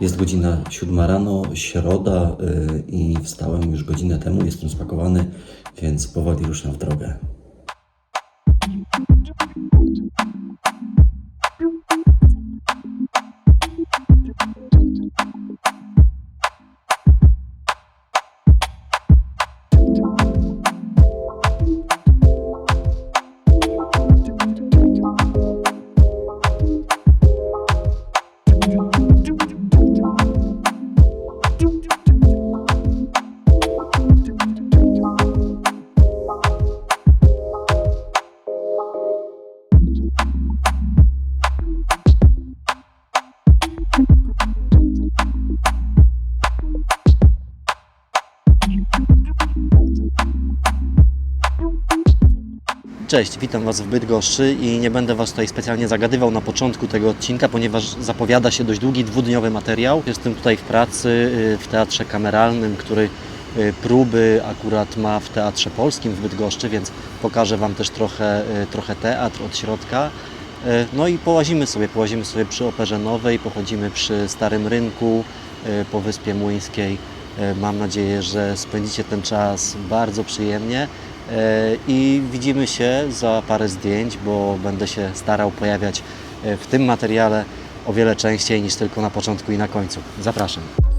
Jest godzina 7 rano, środa y, i wstałem już godzinę temu, jestem spakowany, więc powoli ruszam w drogę. Cześć, witam Was w Bydgoszczy i nie będę Was tutaj specjalnie zagadywał na początku tego odcinka, ponieważ zapowiada się dość długi, dwudniowy materiał. Jestem tutaj w pracy y, w Teatrze Kameralnym, który y, próby akurat ma w Teatrze Polskim w Bydgoszczy, więc pokażę Wam też trochę, y, trochę teatr od środka. No i połazimy sobie, połazimy sobie przy Operze Nowej, pochodzimy przy Starym Rynku, po Wyspie Młyńskiej. Mam nadzieję, że spędzicie ten czas bardzo przyjemnie. E, I widzimy się za parę zdjęć, bo będę się starał pojawiać e, w tym materiale o wiele częściej niż tylko na początku i na końcu. Zapraszam.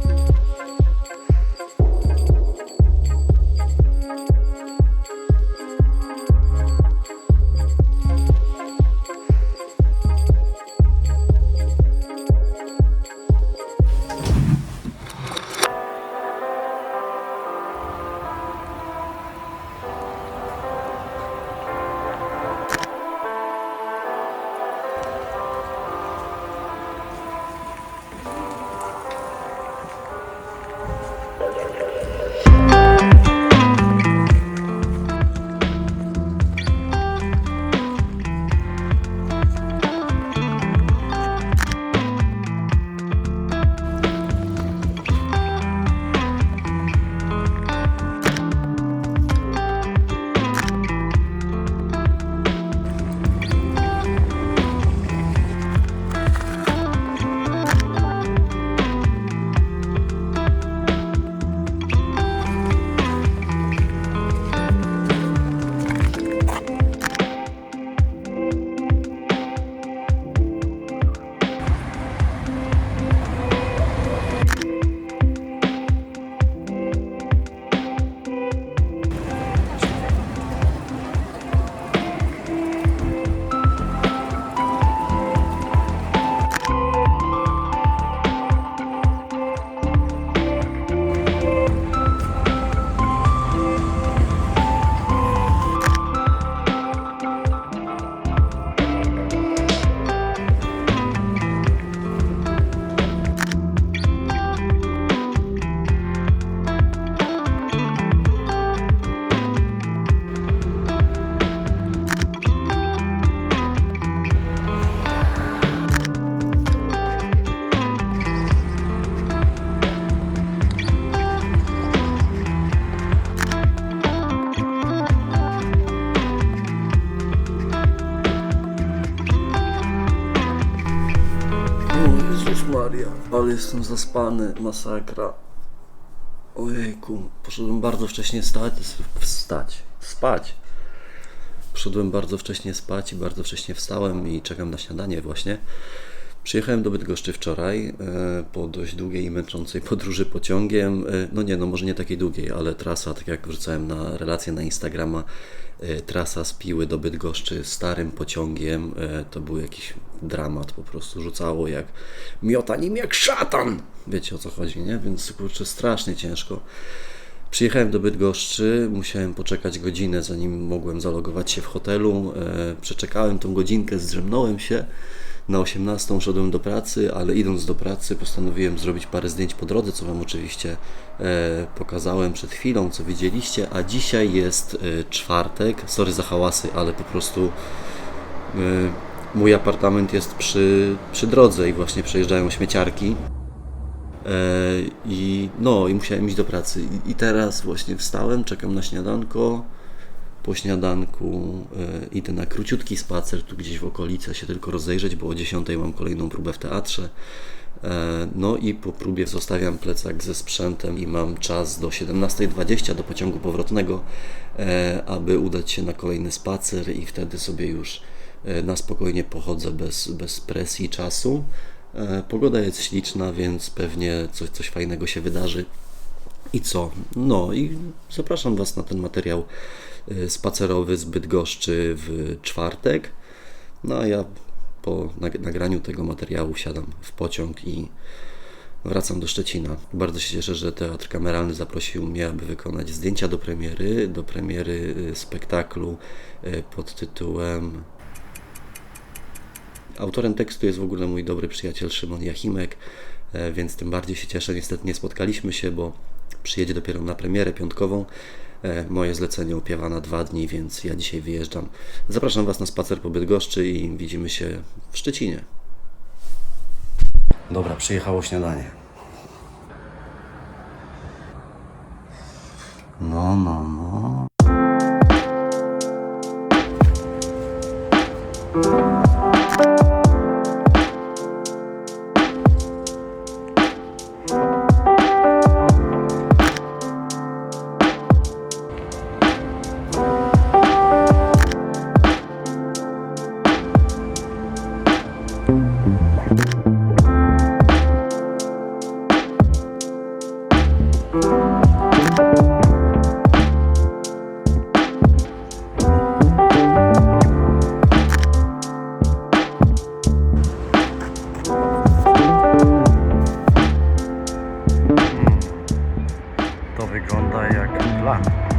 Maria, ale jestem zaspany, masakra. Ojejku, poszedłem bardzo wcześnie stać, wstać, spać. Poszedłem bardzo wcześnie spać i bardzo wcześnie wstałem i czekam na śniadanie właśnie. Przyjechałem do Bydgoszczy wczoraj e, po dość długiej i męczącej podróży pociągiem. E, No nie, no może nie takiej długiej, ale trasa, tak jak wrzucałem na relację na Instagrama, e, trasa z Piły do Bydgoszczy starym pociągiem, to był jakiś dramat po prostu, rzucało jak miota nim jak szatan! Wiecie o co chodzi, nie? Więc kurczę, strasznie ciężko. Przyjechałem do Bydgoszczy, musiałem poczekać godzinę, zanim mogłem zalogować się w hotelu. Przeczekałem tą godzinkę, zdrzemnąłem się. Na 18 szedłem do pracy, ale idąc do pracy postanowiłem zrobić parę zdjęć po drodze, co Wam oczywiście e, pokazałem przed chwilą, co widzieliście. A dzisiaj jest e, czwartek. Sorry za hałasy, ale po prostu e, mój apartament jest przy, przy drodze i właśnie przejeżdżają śmieciarki. I no, i musiałem iść do pracy. I teraz właśnie wstałem, czekam na śniadanko. Po śniadanku e, idę na króciutki spacer tu gdzieś w okolicy się tylko rozejrzeć, bo o 10 mam kolejną próbę w teatrze. E, No i po próbie zostawiam plecak ze sprzętem i mam czas do 17.20 do pociągu powrotnego, e, aby udać się na kolejny spacer i wtedy sobie już na spokojnie pochodzę bez, bez presji czasu. Pogoda jest śliczna, więc pewnie coś, coś fajnego się wydarzy. I co? No i zapraszam Was na ten materiał spacerowy z Bydgoszczy w czwartek. No a ja po nag- nagraniu tego materiału wsiadam w pociąg i wracam do Szczecina. Bardzo się cieszę, że Teatr Kameralny zaprosił mnie, aby wykonać zdjęcia do premiery, do premiery y, spektaklu y, pod tytułem Autorem tekstu jest w ogóle mój dobry przyjaciel Szymon Jachimek, e, więc tym bardziej się cieszę. Niestety nie spotkaliśmy się, bo przyjedzie dopiero na premierę piątkową. E, Moje zlecenie opiewa na dwa dni, więc ja dzisiaj wyjeżdżam. Zapraszam Was na spacer po Bydgoszczy i widzimy się w Szczecinie. Dobra, przyjechało śniadanie. No, no, no. Wygląda jak plan.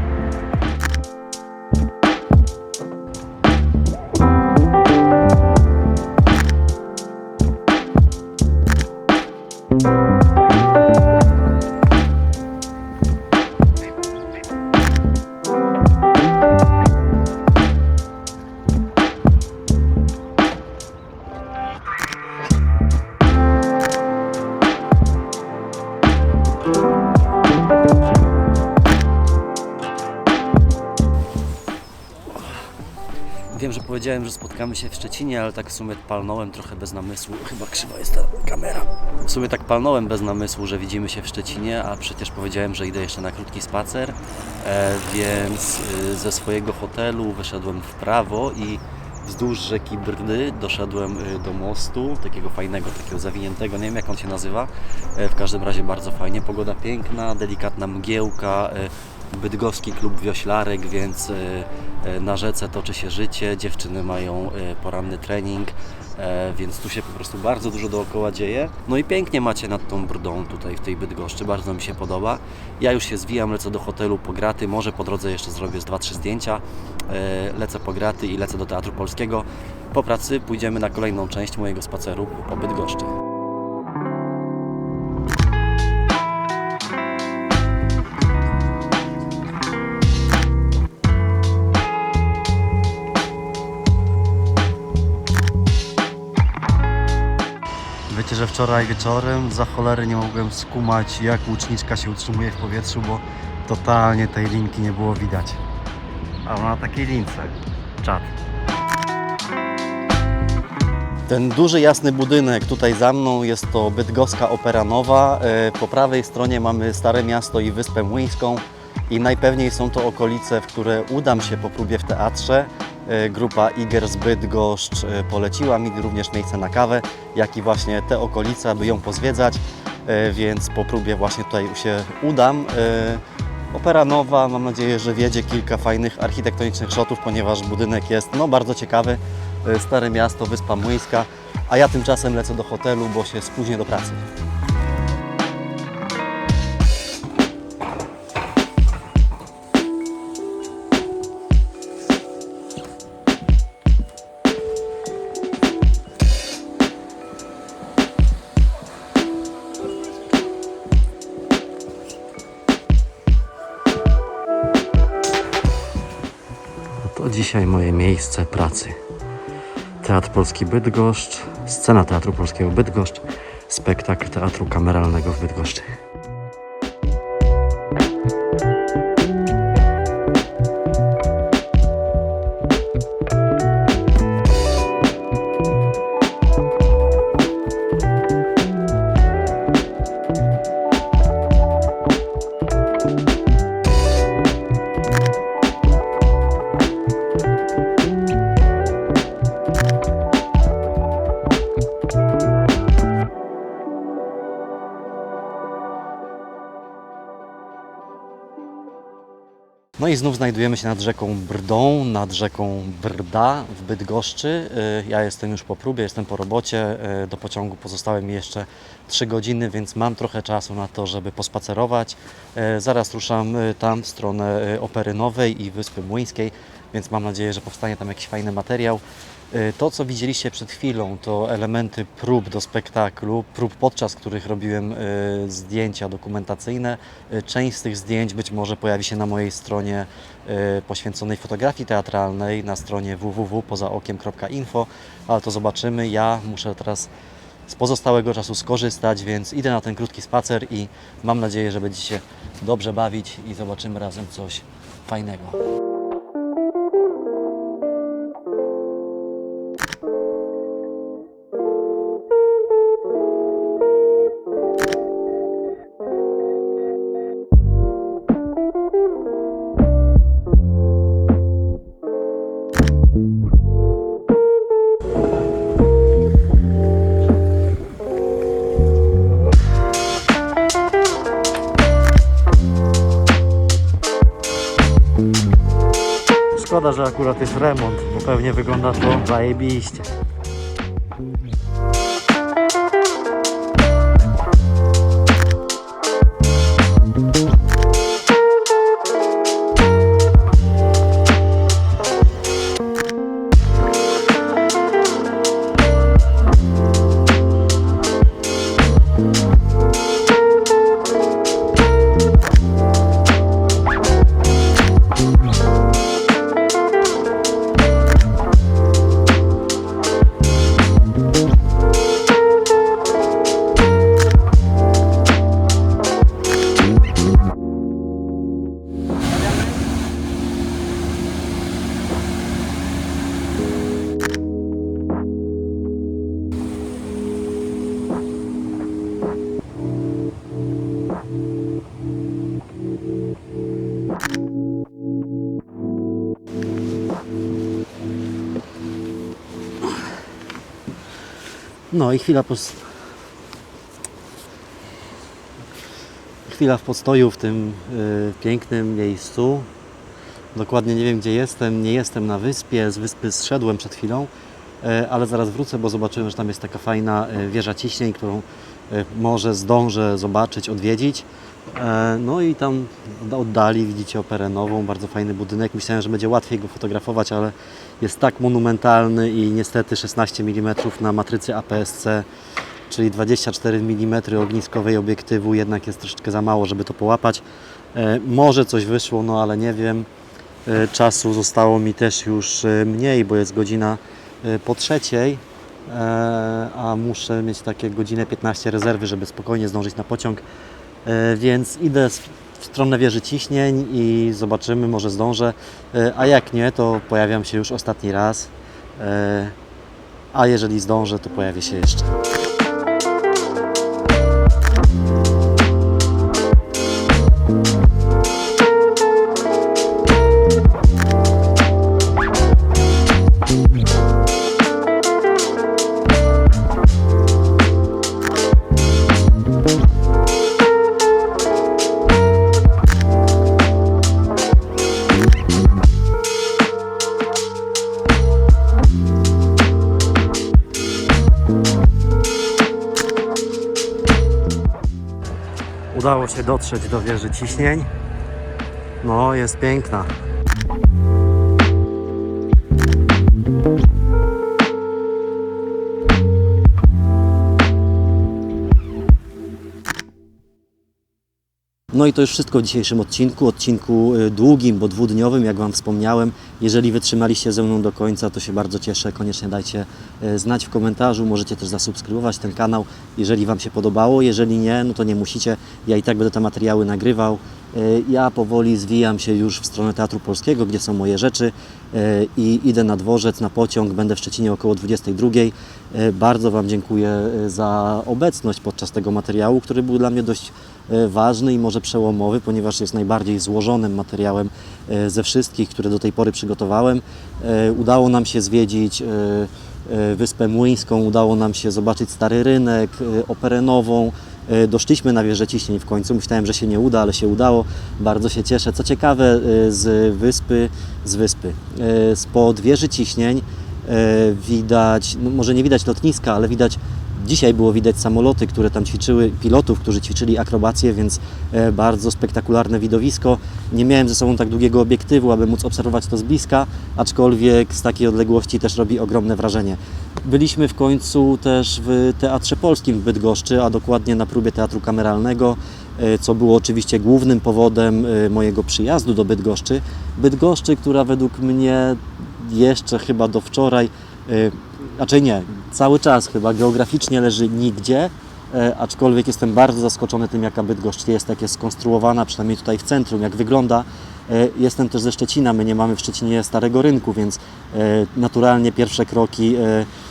Powiedziałem, że spotkamy się w Szczecinie, ale tak w sumie palnąłem trochę bez namysłu. Chyba krzywa jest ta kamera. W sumie tak palnąłem bez namysłu, że widzimy się w Szczecinie, a przecież powiedziałem, że idę jeszcze na krótki spacer, e, więc y, ze swojego hotelu wyszedłem w prawo i wzdłuż rzeki Brdy doszedłem y, do mostu, takiego fajnego, takiego zawiniętego, nie wiem jak on się nazywa. E, W każdym razie bardzo fajnie, pogoda piękna, delikatna mgiełka, e, bydgoski klub wioślarek, więc e, e, na rzece toczy się życie, dziewczyny mają e, poranny trening, więc tu się po prostu bardzo dużo dookoła dzieje. No i pięknie macie nad tą brdą tutaj w tej Bydgoszczy, bardzo mi się podoba. Ja już się zwijam, lecę do hotelu po graty, może po drodze jeszcze zrobię z 2-3 zdjęcia. Lecę po graty i lecę do Teatru Polskiego. Po pracy pójdziemy na kolejną część mojego spaceru po Bydgoszczy. Wiecie, że wczoraj wieczorem za cholery nie mogłem skumać, jak łuczniczka się utrzymuje w powietrzu, bo totalnie tej linki nie było widać. A ona na takiej lince. Czad. Ten duży, jasny budynek tutaj za mną jest to Bydgoska Opera Nowa. E, Po prawej stronie mamy Stare Miasto i Wyspę Młyńską i najpewniej są to okolice, w które udam się po próbie w teatrze. E, Grupa Iger z e, poleciła mi również miejsce na kawę, jak i właśnie te okolice, aby ją pozwiedzać, E, więc po próbie właśnie tutaj się udam. Opera nowa, mam nadzieję, że wiedzie kilka fajnych architektonicznych shotów, ponieważ budynek jest no, bardzo ciekawy. Stare miasto, Wyspa Młyńska, a ja tymczasem lecę do hotelu, bo się spóźnię do pracy. Dzisiaj moje miejsce pracy. Teatr Polski Bydgoszcz, scena Teatru Polskiego Bydgoszcz, spektakl Teatru Kameralnego w Bydgoszczy. I znów znajdujemy się nad rzeką Brdą, nad rzeką Brda w Bydgoszczy. Y, Ja jestem już po próbie, jestem po robocie. Y, Do pociągu pozostały mi jeszcze 3 godziny, więc mam trochę czasu na to, żeby pospacerować. Y, Zaraz ruszam tam w stronę Opery Nowej i Wyspy Młyńskiej, więc mam nadzieję, że powstanie tam jakiś fajny materiał. Y, To, co widzieliście przed chwilą, to elementy prób do spektaklu, prób podczas których robiłem y, zdjęcia dokumentacyjne. Y, Część z tych zdjęć być może pojawi się na mojej stronie poświęconej fotografii teatralnej, na stronie www.pozaokiem.info, ale to zobaczymy. Ja muszę teraz z pozostałego czasu skorzystać, więc idę na ten krótki spacer i mam nadzieję, że będziecie się dobrze bawić i zobaczymy razem coś fajnego. Szkoda, że akurat jest remont, bo pewnie wygląda to zajebiście. No i chwila pos... Chwila w postoju w tym y, pięknym miejscu. Dokładnie nie wiem gdzie jestem. Nie jestem na wyspie. Z wyspy zszedłem przed chwilą, y, ale zaraz wrócę, bo zobaczyłem, że tam jest taka fajna y, wieża ciśnień, którą może zdążę zobaczyć, odwiedzić. E, No i tam oddali widzicie operę nową, bardzo fajny budynek. Myślałem, że będzie łatwiej go fotografować, ale jest tak monumentalny i niestety 16 mm na matrycy APS-C, czyli 24 mm ogniskowej obiektywu jednak jest troszeczkę za mało, żeby to połapać. E, Może coś wyszło, no ale nie wiem. E, Czasu zostało mi też już mniej, bo jest godzina po trzeciej, a muszę mieć takie godzinę 15 rezerwy, żeby spokojnie zdążyć na pociąg. E, Więc idę w stronę wieży ciśnień i zobaczymy, może zdążę. E, A jak nie, to pojawiam się już ostatni raz. E, A jeżeli zdążę, to pojawię się jeszcze. Udało się dotrzeć do wieży ciśnień. No, jest piękna. No i to już wszystko w dzisiejszym odcinku. Odcinku y, długim, bo dwudniowym, jak Wam wspomniałem. Jeżeli wytrzymaliście ze mną do końca, to się bardzo cieszę. Koniecznie dajcie y, znać w komentarzu. Możecie też zasubskrybować ten kanał, jeżeli Wam się podobało. Jeżeli nie, no to nie musicie. Ja i tak będę te materiały nagrywał. Y, Ja powoli zwijam się już w stronę Teatru Polskiego, gdzie są moje rzeczy i idę na dworzec, na pociąg. Będę w Szczecinie około 22. Y, Bardzo Wam dziękuję za obecność podczas tego materiału, który był dla mnie dość ważny i może przełomowy, ponieważ jest najbardziej złożonym materiałem y, ze wszystkich, które do tej pory przygotowałem. Y, Udało nam się zwiedzić Wyspę Młyńską, udało nam się zobaczyć Stary Rynek, Operę Nową, E, Doszliśmy na wieżę ciśnień w końcu. Myślałem, że się nie uda, ale się udało. Bardzo się cieszę. Co ciekawe, e, z wyspy, z wyspy, e, spod wieży ciśnień e, widać, no może nie widać lotniska, ale widać Dzisiaj było widać samoloty, które tam ćwiczyły, pilotów, którzy ćwiczyli akrobację, więc e, bardzo spektakularne widowisko. Nie miałem ze sobą tak długiego obiektywu, aby móc obserwować to z bliska, aczkolwiek z takiej odległości też robi ogromne wrażenie. Byliśmy w końcu też w Teatrze Polskim w Bydgoszczy, a dokładnie na próbie teatru kameralnego, e, co było oczywiście głównym powodem e, mojego przyjazdu do Bydgoszczy. Bydgoszczy, która według mnie jeszcze chyba do wczoraj, raczej nie, cały czas chyba geograficznie leży nigdzie, e, aczkolwiek jestem bardzo zaskoczony tym, jaka Bydgoszcz jest, jak jest skonstruowana, przynajmniej tutaj w centrum, jak wygląda. E, Jestem też ze Szczecina, my nie mamy w Szczecinie starego rynku, więc e, naturalnie pierwsze kroki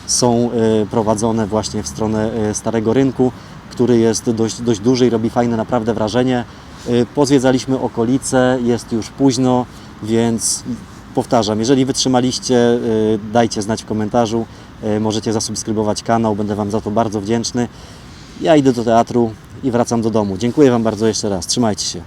są prowadzone właśnie w stronę starego rynku, który jest dość, dość duży i robi fajne naprawdę wrażenie. Pozwiedzaliśmy okolice, jest już późno, więc powtarzam, jeżeli wytrzymaliście, dajcie znać w komentarzu. E, Możecie zasubskrybować kanał, będę Wam za to bardzo wdzięczny. Ja idę do teatru i wracam do domu. Dziękuję Wam bardzo jeszcze raz. Trzymajcie się.